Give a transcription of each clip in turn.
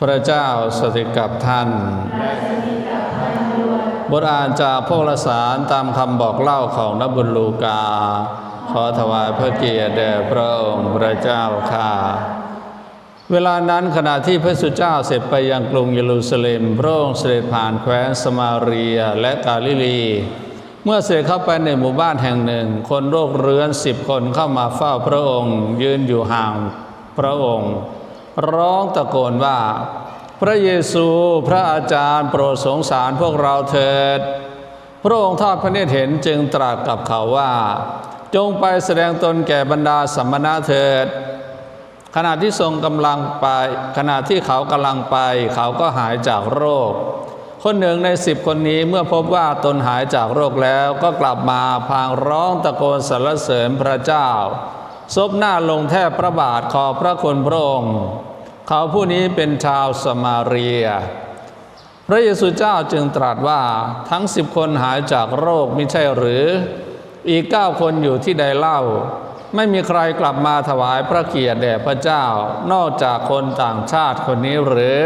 พระเจ้าสถิตกับท่านบทอ่านจากพวกละสารตามคำบอกเล่าของนบุญลูกา ขอถวายพระเกียรติแด่พระองค์พระเจ้าค่ะ เวลานั้นขณะที่พระสุเจ้าเสร็จไปยังกรุงเยรูซาเล็มพระองค์เสด็จผ่านแคว้นสมาเรียและกาลิลี เมื่อเสด็จเข้าไปในหมู่บ้านแห่งหนึ่ง คนโรคเรื้อนสิบคนเข้ามาเฝ้าพระองค์ ยืนอยู่ห่างพระองค์ ร้องตะโกนว่า พระเยซูพระอาจารย์โปรดสงสารพวกเราเถิด พระองค์ทอดพระเนตรเห็นจึงตรัสกับเขาว่า จงไปแสดงตนแก่บรรดาสัมมนาเถิด ขณะที่ทรงกำลังไป ขณะที่เขากำลังไป เขาก็หายจากโรค คนหนึ่งในสิบคนนี้เมื่อพบว่าตนหายจากโรคแล้วก็กลับมาพางร้องตะโกนสรรเสริญพระเจ้า ซบหน้าลงแทบพระบาทขอบพระคุณพระองค์ เขาผู้นี้เป็นชาวสมาเรีย พระเยซูเจ้าจึงตรัสว่าทั้งสิบคนหายจากโรคมิใช่หรือ อีกเก้าคนอยู่ที่ใดเล่า ไม่มีใครกลับมาถวายพระเกียรติแด่พระเจ้า นอกจากคนต่างชาติคนนี้หรือ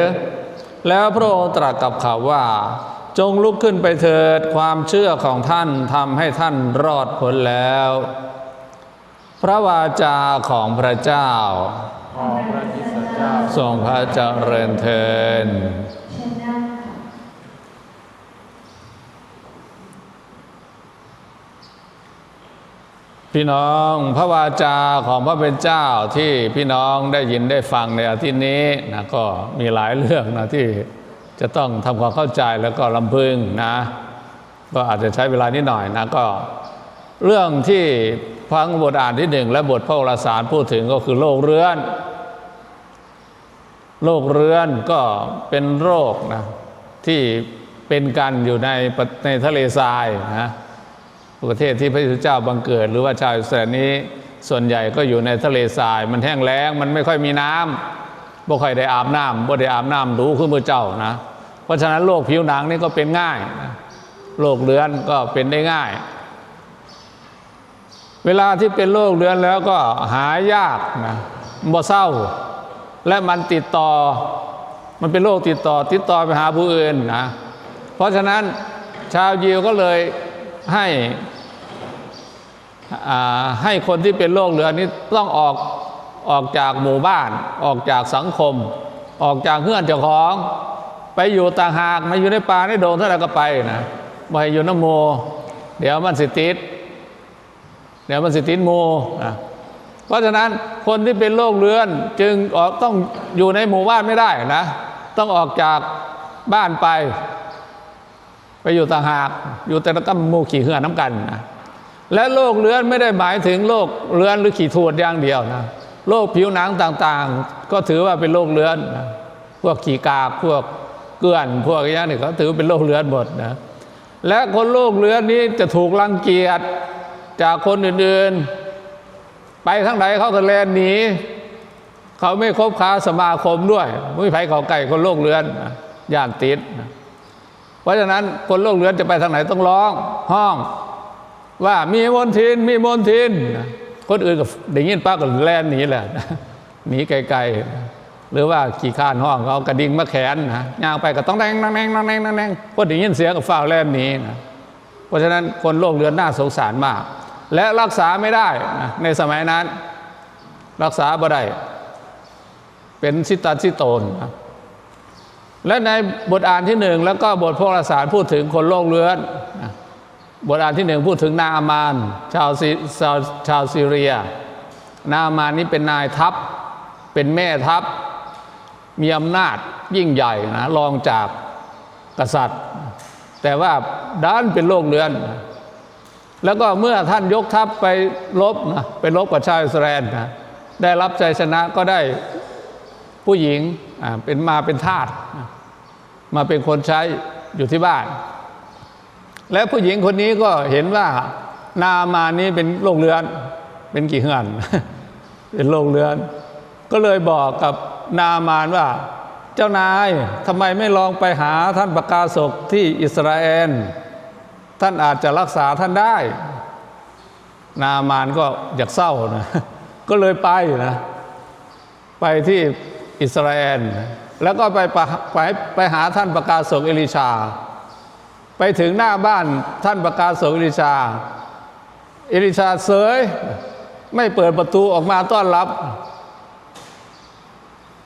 แล้วพระองค์ตรัสกับเขาว่า จงลุกขึ้นไปเถิดความเชื่อของท่านทำให้ท่านรอดพ้นแล้ว พระวาจาของพระเจ้าขอพระทิสเจ้า ทรงพระเจริญเทินพี่น้องพระวาจาของพระเป็นเจ้าที่พี่น้องได้ยินได้ฟังในอาทิตย์นี้นะก็มีหลายเรื่องนะที่จะต้องทำความเข้าใจแล้วก็ลำพึงนะ ก็อาจจะใช้เวลานิดหน่อยนะก็ เรื่องที่ พังบทอ่านที่หนึ่งและบทพระวรสารพูดถึงก็คือโรคเรื้อน โรคเรื้อนก็เป็นโรคนะที่เป็นกันอยู่ในในทะเลทรายนะประเทศที่พระเยซูเจ้าบังเกิด หรือว่าชาวอิสราเอลนี้ส่วนใหญ่ก็อยู่ในทะเลทราย มันแห้งแล้ง มันไม่ค่อยมีน้ำบ่ค่อยได้อาบน้ำบ่ได้อาบน้ำรู้ขึ้นมือเจ้านะ เพราะฉะนั้นโรคผิวหนังนี่ก็เป็นง่ายโรคเรื้อนก็เป็นได้ง่าย เวลาที่เป็นโรคเรื้อนแล้วก็หายากนะบ่เศร้า และมันติดต่อ มันเป็นโรคติดต่อ ติดต่อไปหาผู้อื่นนะเพราะฉะนั้นชาวยิวก็เลยให้ให้คนที่เป็นโรคเรื้อนนี้ต้องออกออกจากหมู่บ้าน ออกจากสังคม ออกจากเพื่อนเจ้าของ ไปอยู่ต่างหากมาอยู่ในป่าในโดงเท่าไรก็ไปนะไปอยู่น้ำโม เดี๋ยวมันสิติด เดี๋ยวมันสิติดโมนะเพราะฉะนั้นคนที่เป็นโรคเรื้อนจึงออกต้องอยู่ในหมู่บ้านไม่ได้นะ ต้องออกจากบ้านไป ไปอยู่ต่างหาก อยู่แต่ละกัมมูขี่เหือน้ำกันนะและโรคเรื้อนไม่ได้หมายถึงโรคเรื้อนหรือขี่ทูดอย่างเดียวนะโรคผิวหนังต่างๆ ก็ถือว่าเป็นโรคเรื้อนนะพวกขี่กากพวกเกลื่อน พวกอย่างนี้เขาถือเป็นโรคเรื้อนหมดนะและคนโรคเรื้อนนี้จะถูกรังเกียจ จากคนอื่นๆ ไปทั้งไหนเขาก็แลนหนีเขาไม่คบค้าสมาคมด้วยไม่มีใครเขาไก่คนโรคเรือนย่านติด เพราะฉะนั้นคนโลกเรือนจะไปทางไหนต้องร้องห้อง ว่ามีมนทินมีมนทิน คนอื่นก็ได้ยินป้าก็แลนหนีแหละหนีไกลๆหรือว่าขี่ข้านห้องเขากระดิ่งมาแขนนะย่างไปก็ต้องแดงนั่งแดงนั่งแดงนั่งแดงคนได้ยินเสียงก็ฝ้าวแลนหนีนะเพราะฉะนั้นคนโลกเรือนน่าสงสารมาก และรักษาไม่ได้นะในสมัยนั้น รักษาบ่ได้เป็นสิตาสิโตนนะและในบทอ่านที่หนึ่งแล้วก็บทพระวรสารพูดถึงคนโลกเรื้อนนะบทอ่านที่หนึ่งพูดถึงนาอามานชาวซีชาวชาวซีเรีย นาอามานนี้เป็นนายทัพ เป็นแม่ทัพ มีอำนาจยิ่งใหญ่นะรองจากกษัตริย์ แต่ว่าด้านเป็นโลกเรือน แล้วก็เมื่อท่านยกทัพไปรบนะไปรบกับชาวอิสราเอลนะได้รับใจชนะก็ได้ผู้หญิงเป็นมาเป็นทาสมาเป็นคนใช้อยู่ที่บ้าน และผู้หญิงคนนี้ก็เห็นว่านามานี้เป็นโรคเรือน เป็นกี่เหือน เป็นโรคเรือน ก็เลยบอกกับนามานว่า เจ้านายทำไมไม่ลองไปหาท่านประกาศกที่อิสราเอล ท่านอาจจะรักษาท่านได้ นามานก็อยากเศร้านะก็เลยไปนะ ไปที่อิสราเอลแล้วก็ไปปไปไปหาท่านประกาศสกเอลิชา ไปถึงหน้าบ้านท่านประกาศสกเอลิชา เอลิชาเสย ไม่เปิดประตูออกมาต้อนรับ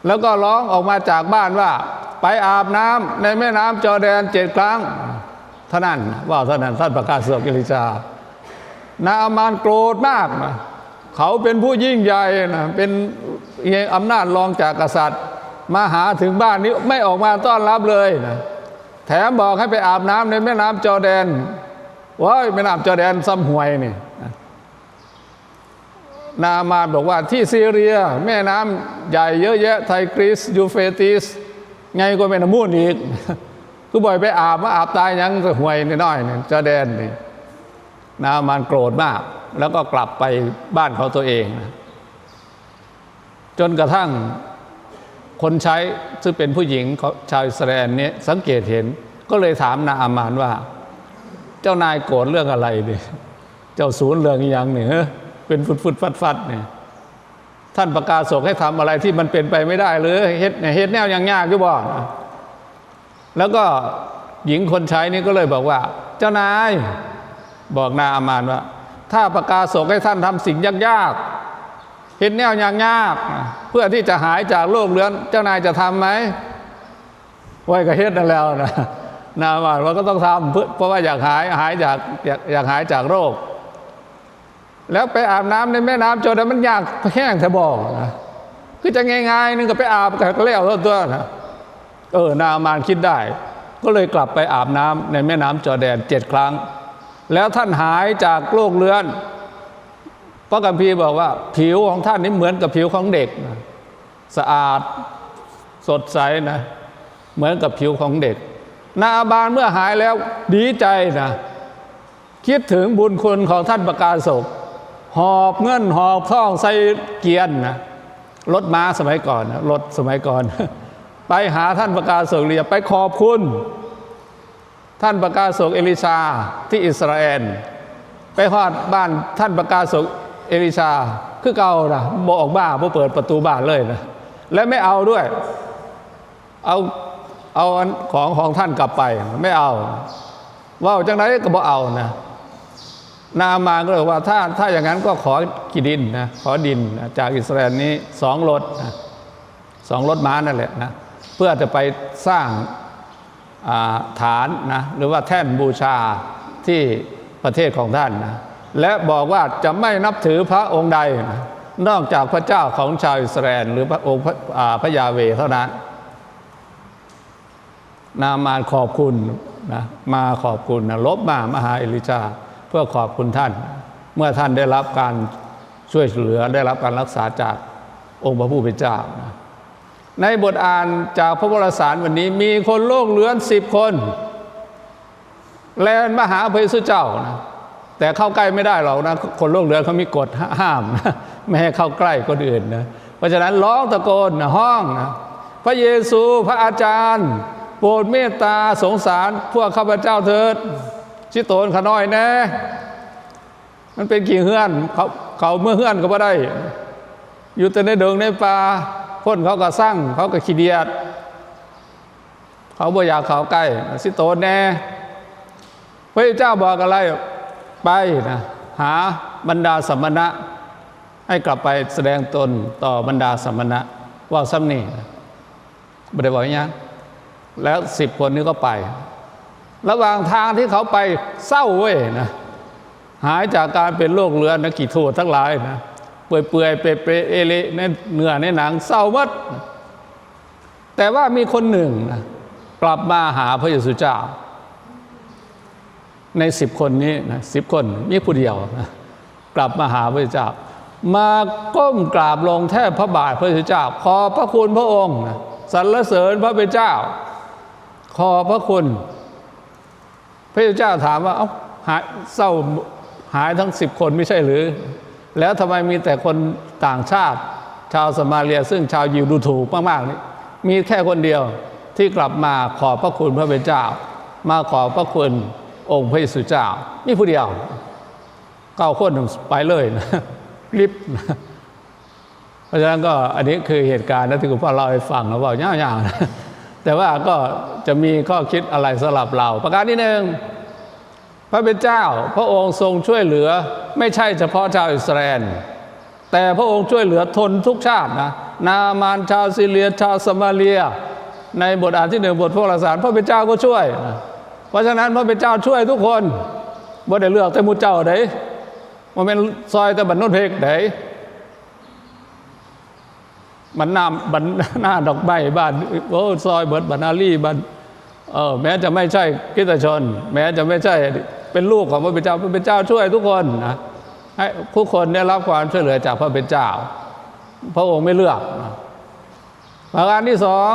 แล้วก็ร้องออกมาจากบ้านว่า ไปอาบน้ำในแม่น้ำจอแดนเจ็ดครั้ง เท่านั้นว่าเท่านั้นท่านประกาศเสกเอลิชานาอามานโกรธมากนะเขาเป็นผู้ยิ่งใหญ่นะเป็นอำนาจรองจากกษัตริย์ มาหาถึงบ้านนี้ไม่ออกมาต้อนรับเลยนะแถมบอกให้ไปอาบน้ำในแม่น้ำจอแดนว้ายแม่น้ำจอแดนซ้ำห่วยนี่นาอามานบอกว่าที่ซีเรีย แม่น้ำใหญ่เยอะแยะไทกรีสยูเฟติส ไงก็เป็นน้ำมูลอีก คือบ่อยไปอาบมาอาบตายยังก็ห่วยน้อยเนี่ยจอร์แดนนี่นามานโกรธมาก แล้วก็กลับไปบ้านเของตัวเองนะจนกระทั่งคนใช้ซึ่งเป็นผู้หญิงชาวอิสราเอลเนี้สังเกตเห็น ก็เลยถามนาอามานว่า เจ้านายโกรธเรื่องอะไรดิเจ้าศูนย์เรื่องอหยังเนี่ยเป็นฟุดฟุดฟัดฟัดเนี่ยท่านประกาศศกให้ทำอะไรที่มันเป็นไปไม่ได้เลยเฮ็ดเฮ็ดแนวยังยากอยู่บ่ แล้วก็หญิงคนใช้นี่ก็เลยบอกว่า เจ้านายบอกนาอามานว่า ถ้าประกาศศกให้ท่านทำสิ่งยากๆเห็นแนวอย่างยากเพื่อที่จะหายจากโรคเรื้อนเจ้านายจะทำไหมไว้กับเฮ็ดนั่นแล้วนะนาอามานว่าก็ต้องทำเพื่อเพราะว่าอยากหายหายจากอยากอยากหายจากโรค แล้วไปอาบน้ำในแม่น้ำโจนมันยากแห้งเธอบอกนะคือจะง่ายๆนึงก็ไปอาบก็แล้วตัวนะ เออนาอามานคิดได้ ก็เลยกลับไปอาบน้ำในแม่น้ำจอแดนเจ็ดครั้ง แล้วท่านหายจากโรคเรื้อนพระกัมพีบอกว่า ผิวของท่านนี่เหมือนกับผิวของเด็ก สะอาดสดใสนะเหมือนกับผิวของเด็ก นาอาบานเมื่อหายแล้วดีใจนะคิดถึงบุญคุณของท่านประกาศกหอบเงินหอบท่องใส่เกียนนะรถม้าสมัยก่อนนะรถสมัยก่อน ไปหาท่านประกาศกเรียไปขอบคุณ ท่านประกาศกเอลิชาที่อิสราเอลไปฮอดบ้านท่านประกาศกเอลิชาคือเก่านะบอกออกบ้าบ่เปิดประตูบ้านเลยนะและไม่เอาด้วย เอาเอาของของท่านกลับไปไม่เอา ว่าจังไรก็บ่เอานะนามาก็เลยว่าถ้าถ้าอย่างนั้นก็ขอกีดินนะขอดินจากอิสราเอลนี้สองรถนะสองรถม้านั่นแหละนะ เพื่อจะไปสร้างาฐานนะหรือว่าแท่นบูชาที่ประเทศของท่านนะและบอกว่าจะไม่นับถือพระองค์ใดนะนอกจากพระเจ้าของชาวอิสราเอลหรือพระองค์พระพระยาเวเท่านั้น นามาขอบคุณนะมาขอบคุณนะลบมามหาเอลิชาเพื่อขอบคุณท่าน เมื่อท่านได้รับการช่วยเหลือได้รับการรักษาจากองค์พระผู้เป็นเจ้านะ ในบทอ่านจากพระวรสารวันนี้มีคนโลกเลือนสิบคน แลนมาหาพระเยซูเจ้านะแต่เข้าใกล้ไม่ได้หรอกนะคนโลกเลือนเขามีกฎห้ามนะไม่ให้เข้าใกล้คนอื่นนะเพราะฉะนั้นร้องตะโกนนะห้องนะพระเยซูพระอาจารย์โปรดเมตตาสงสารพวกข้าพเจ้าเถิด ชิโตนขน้อยแน่มันเป็นกี่เฮือนเขาเขาเมื่อเฮือนก็บ่ได้ อยู่แต่ในดงในป่า คนเขาก็สร้างเขาก็ขี้เดียด เขาบ่อยากเขาใกล้สิโตนแน่พระเจ้าบอกอะไรไปนะหาบรรดาสมณะ ให้กลับไปแสดงตนต่อบรรดาสมณะ ว่าซ้ำนี่ไม่ได้บอกอย่างแล้วสิบคนนี้ก็ไป ระหว่างทางที่เขาไปเศร้าเว้ยนะหายจากการเป็นโรคเรื้อนนะกี่โทษทั้งหลายนะ เปื่อยเปื่อยเปเปเอเลในเนื้อในหนังเศร้ามัดแต่ว่ามีคนหนึ่งนะกลับมาหาพระเยซูเจ้า ในสิบคนนี้นะสิบคนมีผู้เดียวนะกลับมาหาพระเยซูเจ้า มาก้มกราบลงแทบพระบาทพระเยซูเจ้า ขอพระคุณพระองค์นะสรรเสริญพระเป็นเจ้า ขอพระคุณ พระเจ้าถามว่า เอ้าหายเศร้าหายทั้งสิบคนไม่ใช่หรือ แล้วทำไมมีแต่คนต่างชาติ ชาวสมาเลีย ซึ่งชาวยิวดูถูกมากๆนี่มีแค่คนเดียวที่กลับมาขอบพระคุณพระเป็นเจ้า มาขอบพระคุณองค์พระเยซูเจ้ามีผู้เดียวเก้าคนไปเลยนะรีบนะพราะฉะนั้นก็อันนี้คือเหตุการณ์นะที่คุณพ่อเล่าให้ฟังแล้วบอกยาวๆนะแต่ว่าก็จะมีข้อคิดอะไรสำหรับเรา ประการที่หนึ่ง ระเป็นเจ้าพระองค์ทรงช่วยเหลือไม่ใช่เฉพาะชาวอิสราเอลแต่พระองค์ช่วยเหลือทนทุกชาตินะนามานชาวซีเรียชาวสมาเลีย ในบทอ่านที่หนึ่งบทพวกราสารพระเป็นเจ้าก็ช่วย เพราะฉะนั้นพระเป็นเจ้าช่วยทุกคนบ่ได้เลือกแต่มูเจ้าไดมันเป็นซอยแต่บรรนุนเพกไดมันหน้าบันหน้าดอกไม้บ้านโอ้ซอยเบิร์ดบานาลีบ้านเออแม้จะไม่ใช่คริตชน แม้จะไม่ใช่ เป็นลูกของพระเป็นเจ้าพระเป็นเจ้าช่วยทุกคนนะให้ทุกคนได้รับความช่วยเหลือจากพระเป็นเจ้า พระองค์ไม่เลือกนะประการที่สอง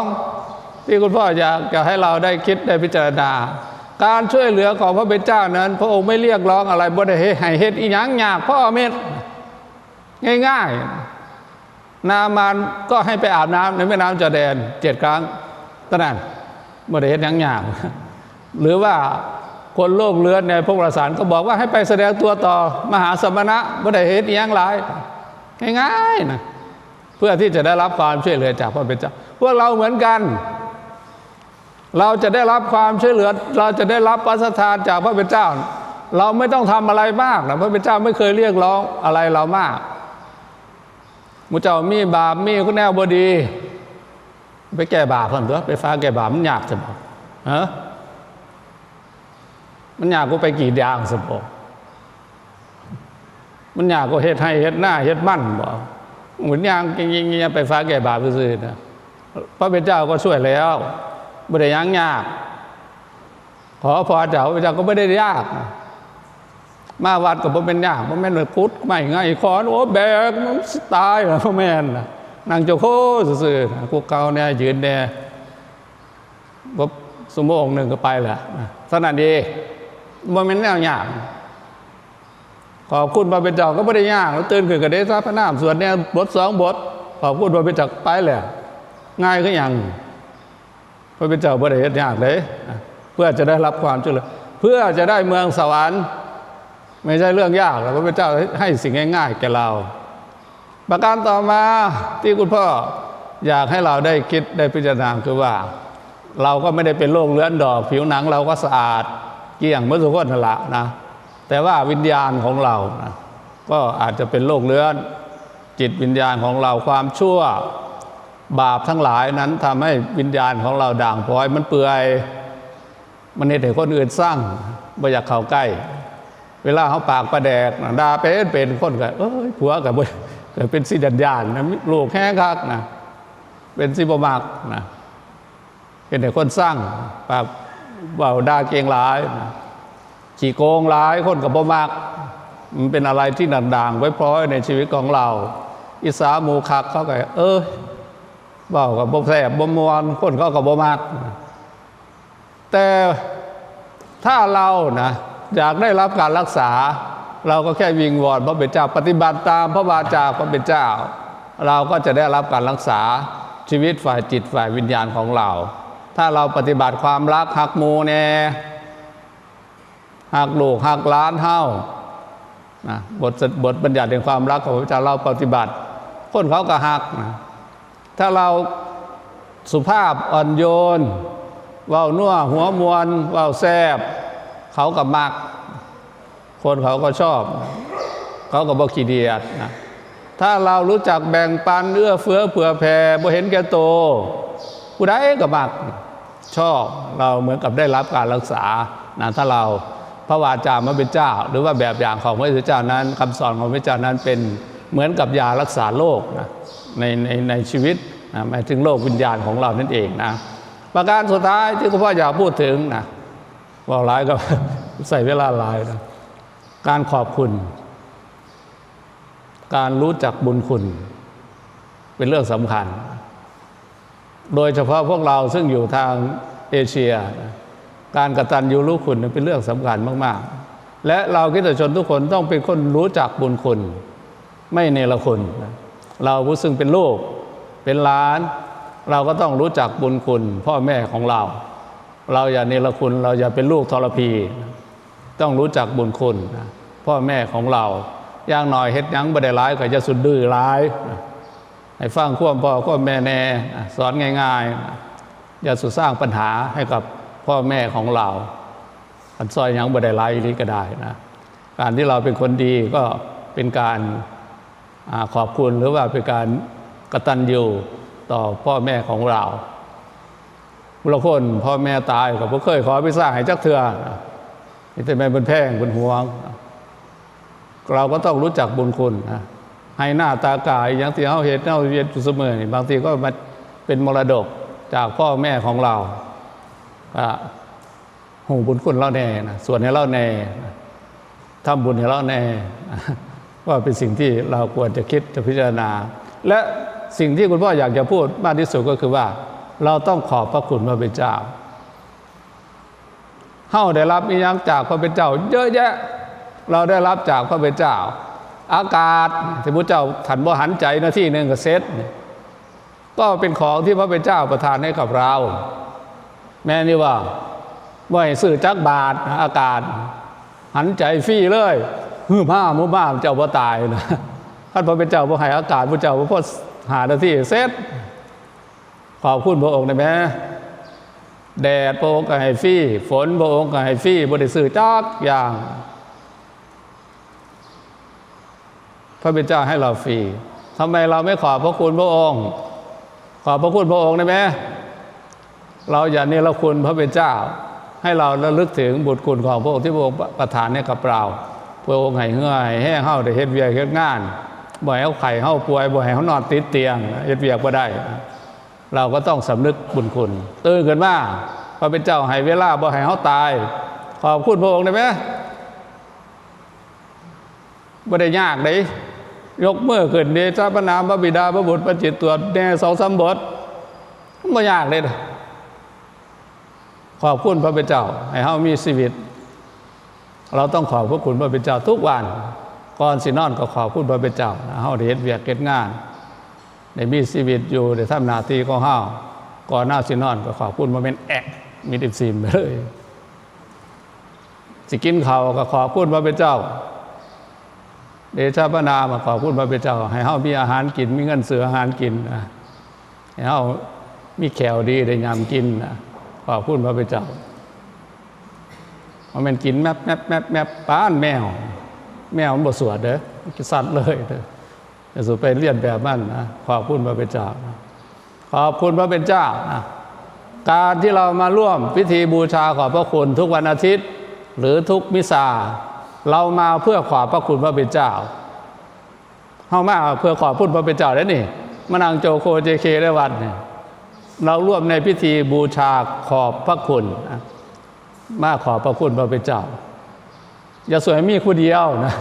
ที่คุณพ่ออยากจะให้เราได้คิดได้พิจารณา การช่วยเหลือของพระเป็นเจ้านั้น พระองค์ไม่เรียกร้องอะไรบ่ได้ให้เฮ็ดอีหยังยากพ่อเม็ดง่ายๆ นามานก็ให้ไปอาบน้ำในแม่น้ำจอแดนเจ็ดครั้งเท่านั้นเมื่ได้เห็นยังยางหรือว่า คนโลกเลือนในพวกประสานก็บอกว่าให้ไปแสดงตัวต่อมหาสมณะเมื่ได้เห็นอีหยังหลายง่ายๆนะเพื่อที่จะได้รับความช่วยเหลือจากพระเป็นเจ้าพวกเราเหมือนกัน เราจะได้รับความช่วยเหลือ เราจะได้รับพระสถานจากพระเป็นเจ้า เราไม่ต้องทำอะไรมากนะพระเป็นเจ้าไม่เคยเรียกร้องอะไรเรามากมุเจ้ามีบาปมีคุณแนวบดี ไปแก้บาปเพิ่นตัวไปฟ้าแก้บาปมันยากจะบอกฮะ มันยากก็ไปกี่อย่างสมบอกมันยากก็เฮ็ดให้เฮ็ดหน้าเฮ็ดมั่นบอกเหมือนยางจริงๆไปฟ้าแก้บาปซื่อๆนะพระเป็นเจ้าก็ช่วยแล้วไม่ได้ยังยาก ขอพรจาพระเจ้าก็ไม่ได้ยาก มาวัดก็บ่เป็นยากบ่แม่นว่าพุทธไม่ง่ายขอนโอ้แบกมันตายเหรอบ่แม่นน่ะนั่งเจ้าโคซื่อๆนะพวกเก่าเนี่ยยืนเนี่ยบ่สมองหนึ่งก็ไปแหละสนั่นดี บ่แม่นแนวยากขอบคุณพระเป็นเจ้าก็บ่ได้ยากแล้วตื่นขึ้นก็ได้ทราบพระนามส่วดเนี่ยบทสองบท ขอบคุณพระเป็นเจ้าไปแหละง่ายคือหยังพระเป็นเจ้าบ่ได้เฮ็ดยากเลย เพื่อจะได้รับความช่วยเหลือเพื่อจะได้เมืองสวรรค์ ไม่ใช่เรื่องยากหรอกพระพุทธเจ้าให้สิ่งง่ายๆแก่เรา ประการต่อมาที่คุณพ่ออยากให้เราได้คิดได้พิจารณาคือว่า เราก็ไม่ได้เป็นโรคเลื้อนดอก ผิวหนังเราก็สะอาด เกี่ยงเมื่อสุขนั่นละนะ แต่ว่าวิญญาณของเรานะก็อาจจะเป็นโรคเลื้อน จิตวิญญาณของเราความชั่วบาปทั้งหลายนั้นทำให้วิญญาณของเราด่างพร้อย มันเปื่อย มันเห็นแต่คนอื่นสร้างไม่อยากเข้าใกล้ เวลาเขาปากประแดกนะด่าเป็นเป็นคนก็เอ้ยผัวกับเกิดเป็นสิดันยานนะลูกแห้งคักนะเป็นสิบมักนะเป็นแต่คนสร้างปาก เบาด่าเกียงหลายขี่โกงหลายคนกับบ่มักมันเป็นอะไรที่ด่างๆ ไว้พร้อยในชีวิตของเรา อิสาหมูคักเขาก็เออเบากับบ่แสบบ่มวนคนเขากับบ่มักแต่ถ้าเรานะอยากได้รับการรักษา เราก็แค่วิงวอนพระเป็นเจ้า ปฏิบัติตามพระวาจาพระเป็นเจ้า เราก็จะได้รับการรักษาชีวิตฝ่ายจิตฝ่ายวิญญาณของเรา ถ้าเราปฏิบัติความรักหักมูแน่หักลูกหักล้านเท่านะบทบทบัญญัติแห่งความรักของพระเจ้าเราปฏิบัติ คนเขาก็หักนะถ้าเราสุภาพอ่อนโยนเว้านัวหัวมวนเว้าแซบเขากับมัก คนเขาก็ชอบ เขาก็บอกขีเดียดนะถ้าเรารู้จักแบ่งปันเอื้อเฟื้อเผื่อแผ่บ่เห็นแก่โต ผู้ใดก็มักชอบเราเหมือนกับได้รับการรักษานะถ้าเราพระวาจามาเป็นเจ้า หรือว่าแบบอย่างของพระพุทธเจ้านั้นคำสอนของพระเจ้านั้นเป็นเหมือนกับยารักษาโรคนะในในในชีวิตนะหมายถึงโลกวิญญาณของเรานั่นเองนะประการสุดท้ายที่คุณพ่ออยากพูดถึงนะว่าหลายก็ใส่เวลาหลายนะการขอบคุณ การรู้จักบุญคุณ เป็นเรื่องสำคัญ โดยเฉพาะพวกเราซึ่งอยู่ทางเอเชีย การกระตัญญูรู้คุณเป็นเรื่องสำคัญมาก ๆ และเราคิดชนทุกคนต้องเป็นคนรู้จักบุญคุณ ไม่เนรคุณ เราผู้ซึ่งเป็นลูกเป็นหลาน เราก็ต้องรู้จักบุญคุณ พ่อแม่ของเรา เราอย่าเนรคุณ เราอย่าเป็นลูกทรพี ต้องรู้จักบุญคุณ พ่อแม่ของเรา อย่างหน่อยเฮ็ดยังบ่ได้ร้ายก็จะสุดดื้อร้าย ให้ฟังควมพ่อควมแม่แน่สอนง่ายๆ อย่าสุสร้างปัญหาให้กับพ่อแม่ของเราอันซอยหยังบ่ได้ไล่นี้ก็ได้นะการที่เราเป็นคนดีก็เป็นการอขอบคุณหรือว่าเป็นการกตัญญูต่อพ่อแม่ของเราบางคนพ่อแม่ตายก็บ่เคยขอพิซซ่าให้จักเทือนนี่แต่แม่เป็นแพงเป็นห่วง เราก็ต้องรู้จักบุญคุณนะ ให้หน้าตากายอย่างที่เขาเห็นเราเรียนอยู่เสมอนี่บางทีก็มาเป็นมรดกจากพ่อแม่ของเราอะหูบุญคุณเราแน่นะส่วนให้เราแน่ทำบุญให้เราแน่ ว่าเป็นสิ่งที่เราควรจะคิดจะพิจารณา และสิ่งที่คุณพ่ออยากจะพูดมากที่สุดก็คือว่า เราต้องขอบพระคุณพระเป็นเจ้าเฮาได้รับอีหยังจากพระเป็นเจ้า เยอะแยะ เราได้รับจากพระเป็นเจ้า อากาศที่พระเจ้าถันบ่หันใจหน้าที่หนึ่งกับเซตก็เป็นของที่พระเป็นเจ้าประทานให้กับเรา แม่นี่ว่าว่าให้ซื้อจักบาทอากาศ หันใจฟรีเลยฮือผ้ามือบ้าเจ้าบ่ตายนะท่านพระเป็นเจ้าบ่ให้อากาศพระเจ้าบ่พอหาหน้าที่เซตขอบคุณพระองค์ได้ไหมแดดพระองค์ก็ให้ฟรีฝนพระองค์ก็ให้ฟรีบริสุทธิ์จักอย่าง พระเป็นเจ้าให้เราฟรีทำไมเราไม่ขอบพระคุณพระองค์ ขอบพระคุณพระองค์ได้ไหมเราอย่าเนรคุณพระเป็นเจ้า ให้เราระลึกถึงบุญคุณของพระองค์ที่พระองค์ประทานให้กับเราพระองค์ให้เงื่อให้แห้งเฮาได้เฮ็ดเวียกเฮ็ดงาน บ่ให้เขาไข่เฮาป่วยบ่ให้เขานอนติดเตียงเฮ็ดเวียกบ่ได้ เราก็ต้องสำนึกบุญคุณตื่นขึ้นมาพระเป็นเจ้าให้เวลาบ่ให้เขาตาย ขอบคุณพระองค์ได้ไหมบ่ได้ยากเลย ยกเมื่อขึ้นเดชะพระนามพระบิดาพระบุตรพระจิตตรวจแน่สองสามบทบ่ยากเลยนะขอบคุณพระเป็นเจ้า ให้เฮามีชีวิต เราต้องขอบพระคุณพระเป็นเจ้าทุกวันก่อนสินอนก็ขอบคุณพระเป็นเจ้าเฮาได้เฮ็ดเวียกเฮ็ดงานได้มีชีวิตอยู่ได้ทำหน้าที่ของเฮาก่อนหน้าสินอนก็ขอบคุณมาเป็นแอะมีดิบซีมไปเลยสิกินข้าวก็ขอบคุณพระเป็นเจ้า เดชะพระนามขอบคุณพระเป็นเจ้า ให้เฮามีอาหารกิน มีเงินซื้ออาหารกินนะให้เฮามีแขวดีได้ยามกินนะขอบคุณพระเป็นเจ้ามันเป็นกินแมบแมบแมบแมบป้านแมว แมวมันบสวดเด้อสัตว์เลยเด้ออย่าสุไปเลียนแบบมันนะขอบคุณพระเป็นเจ้า ขอบคุณพระเป็นเจ้านะการที่เรามาร่วมพิธีบูชาขอบพระคุณทุกวันอาทิตย์ หรือทุกมิสา เรามาเพื่อขอพระคุณพระเป็นเจ้าเข้ามาเพื่อขอบคุณพระเป็นเจ้าแล้วนี่มานังโจโคเจเคได้วันเนี่ยเราร่วมในพิธีบูชาขอบพระคุณนะมาขอบพระคุณพระเป็นเจ้า อย่าสวยมีคนเดียวนะ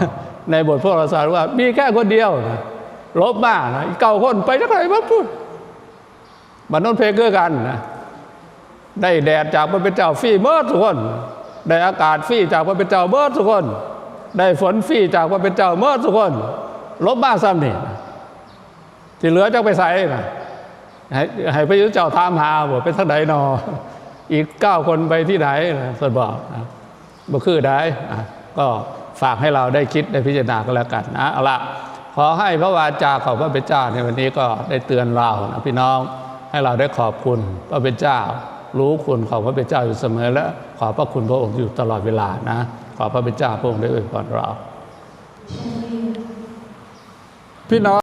ในบทพระราชาว่า มีแค่คนเดียวนะลบมากนะเก่าคนไปจักไหนมาพูดบันนนเพเกอร์กันนะได้แดดจากพระเป็นเจ้าฟรีเมื่อทุกคน ได้อากาศฟรีจากพระเป็นเจ้าเมื่อทุกคน ได้ฝนฟรีจากพระเป็นเจ้าเมื่อทุกคน ลบมากซ้ำนี่ที่เหลือจะไปใส่นะให้ให้พระยุทธเจ้าถามหาบอกไปทางไหนนอ อีกเก้าคนไปที่ไหนนะสดบอกนะบ่คือได้ก็ฝากให้เราได้คิดได้พิจารณาก็แล้วกันนะเอาละขอให้พระวาจาของพระเป็นเจ้าในวันนี้ก็ได้เตือนเรานะพี่น้องให้เราได้ขอบคุณพระเป็นเจ้า รู้คุณของพระเจ้าอยู่เสมอและขอบพระคุณพระองค์อยู่ตลอดเวลานะ ขอพระเจ้าพระองค์ได้อวยพรเราพี่น้อง